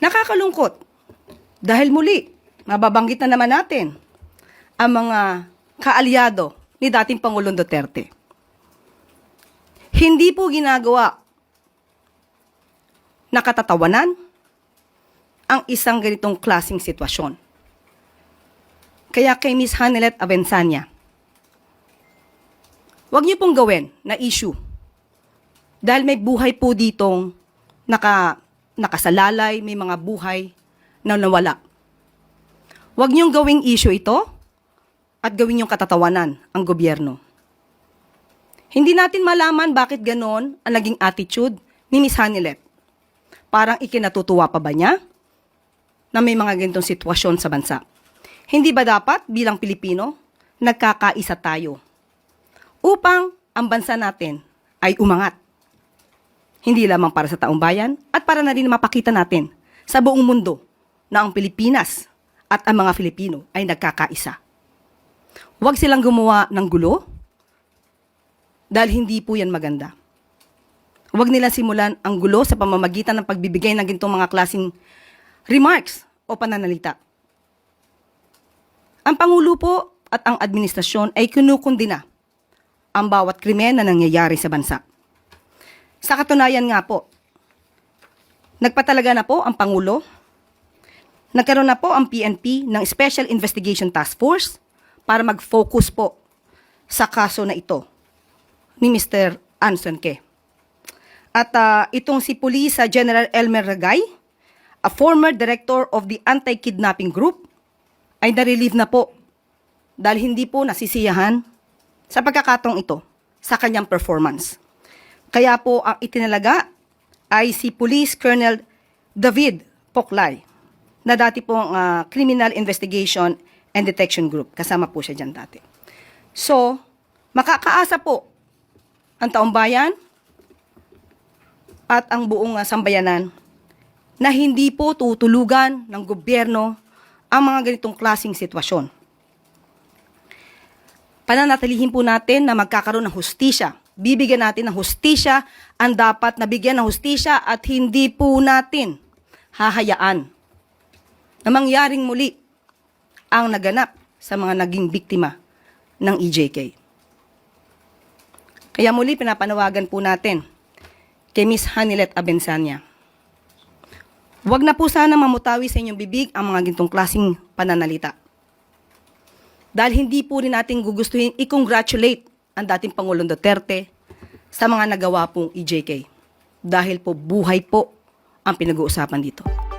Nakakalungkot. Dahil muli, mababanggit na naman natin ang mga kaalyado ni dating Pangulong Duterte. Hindi po ginagawa nakatatawanan ang isang ganitong klasing sitwasyon. Kaya kay Miss Hanelet Avensanya, huwag niyo pong gawin na issue. Dahil may buhay po ditong naka, nakasalalay, may mga buhay na nawala. Huwag niyong gawing issue ito at gawin niyong katatawanan ang gobyerno. Hindi natin malaman bakit ganon ang naging attitude ni Miss Hanelet. Parang ikinatutuwa pa ba niya na may mga ganitong sitwasyon sa bansa? Hindi ba dapat bilang Pilipino, nagkakaisa tayo upang ang bansa natin ay umangat? Hindi lamang para sa taong bayan at para na rin mapakita natin sa buong mundo na ang Pilipinas at ang mga Filipino ay nagkakaisa. Huwag silang gumawa ng gulo dahil hindi po yan maganda. Huwag nila simulan ang gulo sa pamamagitan ng pagbibigay ng gintong mga klasing remarks o pananalita. Ang Pangulo po at ang administrasyon ay kinukundina ang bawat krimen na nangyayari sa bansa. Sa katunayan nga po, nagpatalaga na po ang Pangulo, nagkaroon na po ang PNP ng Special Investigation Task Force para mag-focus po sa kaso na ito ni Mr. Anson Ke. At ah, itong si Police ah, General Elmer Ragay, a former director of the Anti-Kidnapping Group, ay narelieve na po dahil hindi po nasisiyahan sa pagkakatong ito sa kanyang performance. Kaya po ang itinalaga ay si Police Colonel David Poklay na dati pong ah, Criminal Investigation and Detection Group. Kasama po siya dyan dati. So, makakaasa po ang taong bayan at ang buong ah, sambayanan na hindi po tutulugan ng gobyerno ang mga ganitong klasing sitwasyon. Pananatilihin po natin na magkakaroon ng hustisya. Bibigyan natin ng hustisya ang dapat nabigyan ng hustisya at hindi po natin hahayaan na mangyaring muli ang naganap sa mga naging biktima ng EJK. Kaya muli pinapanawagan po natin kay Miss Hanilet Abensanya. Huwag na po sana mamutawi sa inyong bibig ang mga gintong klasing pananalita. Dahil hindi po rin natin gugustuhin i-congratulate ang dating Pangulong Duterte sa mga nagawa pong EJK. Dahil po buhay po ang pinag-uusapan dito.